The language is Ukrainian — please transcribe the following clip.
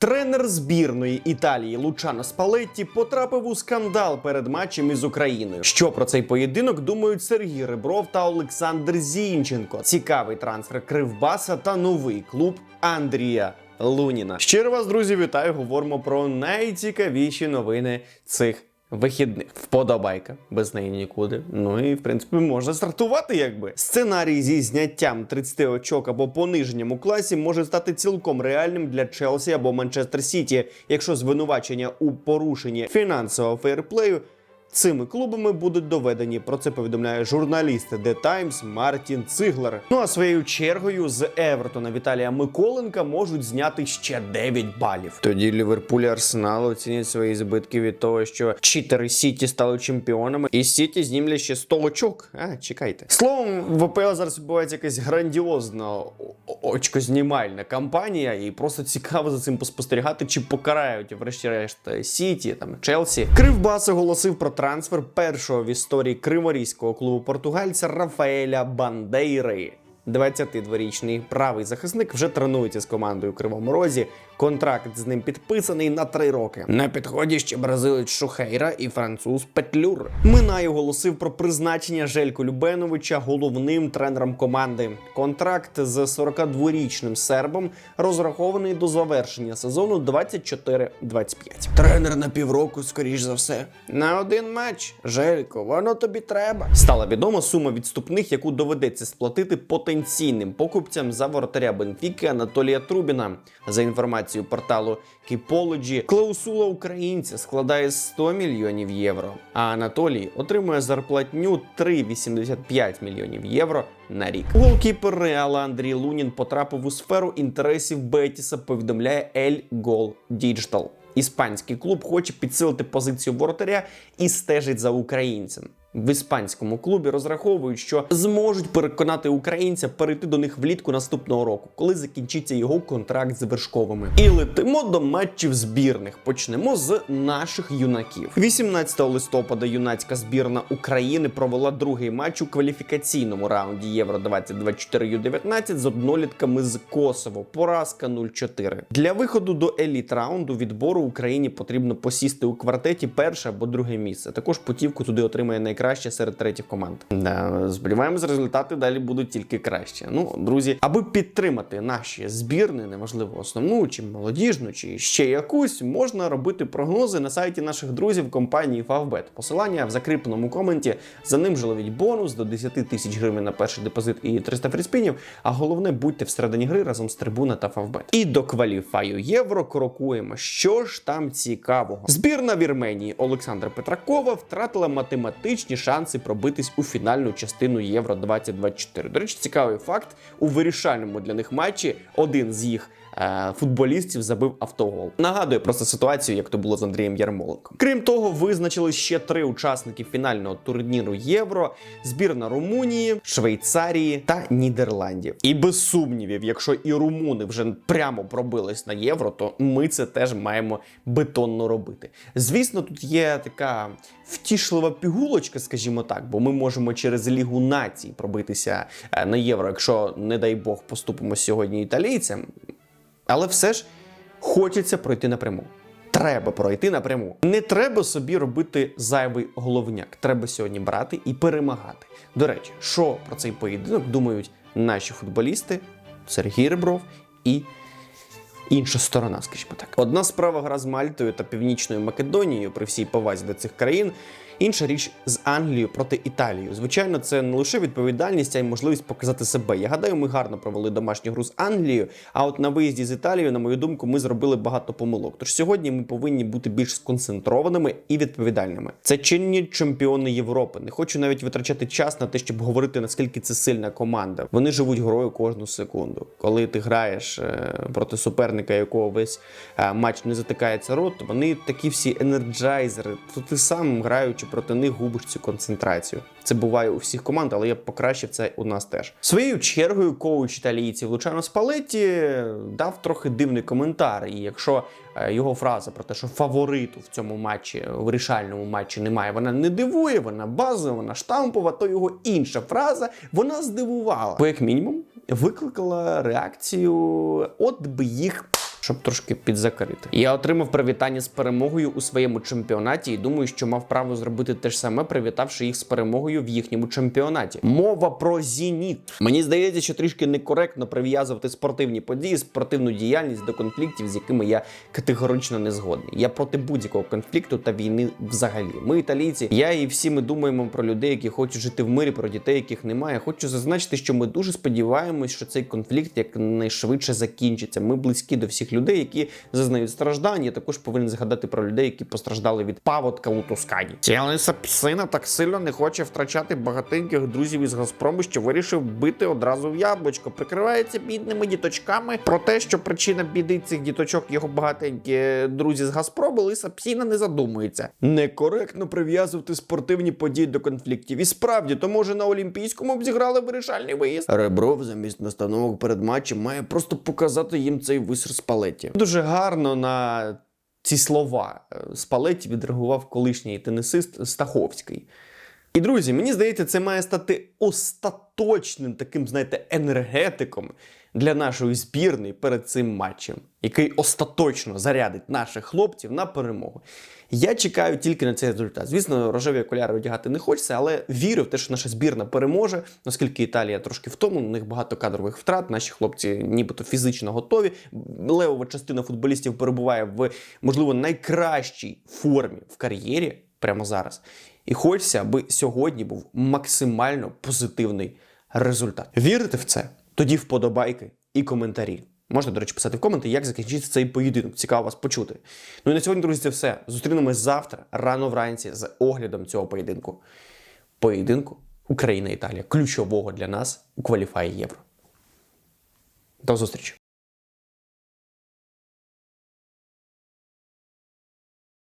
Тренер збірної Італії Лучано Спалетті потрапив у скандал перед матчем із Україною. Що про цей поєдинок думають Сергій Ребров та Олександр Зінченко? Цікавий трансфер Кривбаса та новий клуб Андрія Луніна. Щиро вас, друзі, вітаю. Говоримо про найцікавіші новини цих. Вихідних вподобайка, без неї нікуди. Ну і в принципі можна стартувати, якби. Сценарій зі зняттям 30 очок або пониженням у класі може стати цілком реальним для Челсі або Манчестер Сіті, якщо звинувачення у порушенні фінансового фейрплею цими клубами будуть доведені. Про це повідомляє журналіст The Times Мартін Циглер. Ну а своєю чергою з Евертона Віталія Миколенка можуть зняти ще 9 балів. Тоді Ліверпуль і Арсенал оцінять свої збитки від того, що читери Сіті стали чемпіонами, і Сіті знімлять ще 100 очок. А, чекайте. Словом, в АПЛ зараз відбувається якась грандіозна очкознімальна кампанія, і просто цікаво за цим поспостерігати, чи покарають врешті-решт Сіті, там Челсі. Кривбас оголосив про трансфер першого в історії криворізького клубу португальця Рафаеля Бандейри. 22-річний правий захисник вже тренується з командою у Кривому Розі. Контракт з ним підписаний на три роки. На підході ще бразилець Шухейра і француз Петлюр. Минай оголосив про призначення Желько Любеновича головним тренером команди. Контракт з 42-річним сербом розрахований до завершення сезону 24-25. Тренер на півроку, скоріш за все. На один матч. Желько, воно тобі треба. Стала відома сума відступних, яку доведеться сплатити потенційним покупцям за воротаря Бенфіки Анатолія Трубіна. За інформацією порталу Keypology, клаусула українця складає 100 мільйонів євро. А Анатолій отримує зарплатню 3,85 мільйонів євро на рік. Голкіпер Реала Андрій Лунін потрапив у сферу інтересів Бетіса. Повідомляє El Gol Digital. Іспанський клуб хоче підсилити позицію воротаря і стежить за українцем. В іспанському клубі розраховують, що зможуть переконати українця перейти до них влітку наступного року, коли закінчиться його контракт з вершковими. І летимо до матчів збірних. Почнемо з наших юнаків. 18 листопада юнацька збірна України провела другий матч у кваліфікаційному раунді Євро 2024 Ю-19 з однолітками з Косово. Поразка 0-4. Для виходу до еліт раунду відбору Україні потрібно посісти у квартеті перше або друге місце. Також путівку туди отримає найкраще серед третіх команд. Сподіваємось, результати далі будуть тільки краще. Ну, друзі, аби підтримати наші збірни, неважливо основну чи молодіжну, чи ще якусь, можна робити прогнози на сайті наших друзів компанії Favbet. Посилання в закріпленому коменті. За ним же ловіть бонус до 10 тисяч гривень на перший депозит і 300 фріспінів. А головне, будьте всередині гри разом з трибуна та Favbet. І до кваліфаю євро крокуємо. Що ж там цікавого? Збірна Вірменії Олександра Петракова втратила математичні шанси пробитись у фінальну частину Євро 2024. До речі, цікавий факт у вирішальному для них матчі один з їх. е, Футболістів забив автогол. Нагадує просто ситуацію, як то було з Андрієм Ярмоленком. Крім того, визначили ще три учасники фінального турніру Євро: збірна Румунії, Швейцарії та Нідерландів. І без сумнівів, якщо і румуни вже прямо пробились на євро, то ми це теж маємо бетонно робити. Звісно, тут є така втішлива пігулочка, скажімо так, бо ми можемо через Лігу націй пробитися е, на євро, якщо, не дай Бог, поступимо сьогодні італійцям. Але все ж хочеться пройти напряму. Треба пройти напряму. Не треба собі робити зайвий головняк. Треба сьогодні брати і перемагати. До речі, що про цей поєдинок думають наші футболісти, Сергій Ребров і інша сторона, скажімо так. Одна справа гра з Мальтою та Північною Македонією при всій повазі до цих країн. Інша річ з Англією проти Італії. Звичайно, це не лише відповідальність, а й можливість показати себе. Я гадаю, ми гарно провели домашню гру з Англією. А от на виїзді з Італією, на мою думку, ми зробили багато помилок. Тож сьогодні ми повинні бути більш сконцентрованими і відповідальними. Це чинні чемпіони Європи. Не хочу навіть витрачати час на те, щоб говорити наскільки це сильна команда. Вони живуть грою кожну секунду. Коли ти граєш е, проти суперника, якого весь е, матч не затикається рот, вони такі всі енерджайзери. То ти сам граючи проти них губиш цю концентрацію. Це буває у всіх команд, але я покращив це у нас теж. Своєю чергою коуч італійців Лучано Спалетті дав трохи дивний коментар. І якщо е, його фраза про те, що фавориту в цьому матчі, вирішальному матчі немає, вона не дивує, вона базова, вона штампова, то його інша фраза вона здивувала. Бо як мінімум викликала реакцію, от би їх. Щоб трошки підзакрити. Я отримав привітання з перемогою у своєму чемпіонаті і думаю, що мав право зробити те ж саме, привітавши їх з перемогою в їхньому чемпіонаті. Мова про зеніт. Мені здається, що трішки некоректно прив'язувати спортивні події, спортивну діяльність до конфліктів, з якими я категорично не згодний. Я проти будь-якого конфлікту та війни взагалі. Ми італійці, я і всі ми думаємо про людей, які хочуть жити в мирі, про дітей, яких немає. Хочу зазначити, що ми дуже сподіваємось, що цей конфлікт якнайшвидше закінчиться. Ми близькі до всіх людей, які зазнають страждань. Я також повинен згадати про людей, які постраждали від паводка у Тускані. Цілиса псина так сильно не хоче втрачати багатеньких друзів із Газпрому, що вирішив бити одразу в яблучко. Прикривається бідними діточками про те, що причина біди цих діточок його багатенькі друзі з Газпрому. Лиса псіна не задумується. Некоректно прив'язувати спортивні події до конфліктів. І справді, то може на Олімпійському б зіграли вирішальний виїзд. Ребров замість настановок перед матчем має просто показати їм цей висер з палеті. Дуже гарно на ці слова е, Спалеті відреагував колишній тенісист Стаховський. І друзі, мені здається, це має стати остаточним таким, знаєте, енергетиком для нашої збірної перед цим матчем, який остаточно зарядить наших хлопців на перемогу. Я чекаю тільки на цей результат. Звісно, рожеві окуляри одягати не хочеться, але вірю в те, що наша збірна переможе, оскільки Італія трошки втомлена, у них багато кадрових втрат. Наші хлопці нібито фізично готові. Левова частина футболістів перебуває в, можливо, найкращій формі в кар'єрі прямо зараз. І хочеться, аби сьогодні був максимально позитивний результат. Вірите в це? Тоді вподобайки і коментарі. Можете, до речі, писати в коменти, як закінчиться цей поєдинок. Цікаво вас почути. Ну і на сьогодні, друзі, це все. Зустрінемось завтра, рано вранці, з оглядом цього поєдинку. Поєдинку Україна-Італія, ключового для нас у кваліфаї Євро. До зустрічі!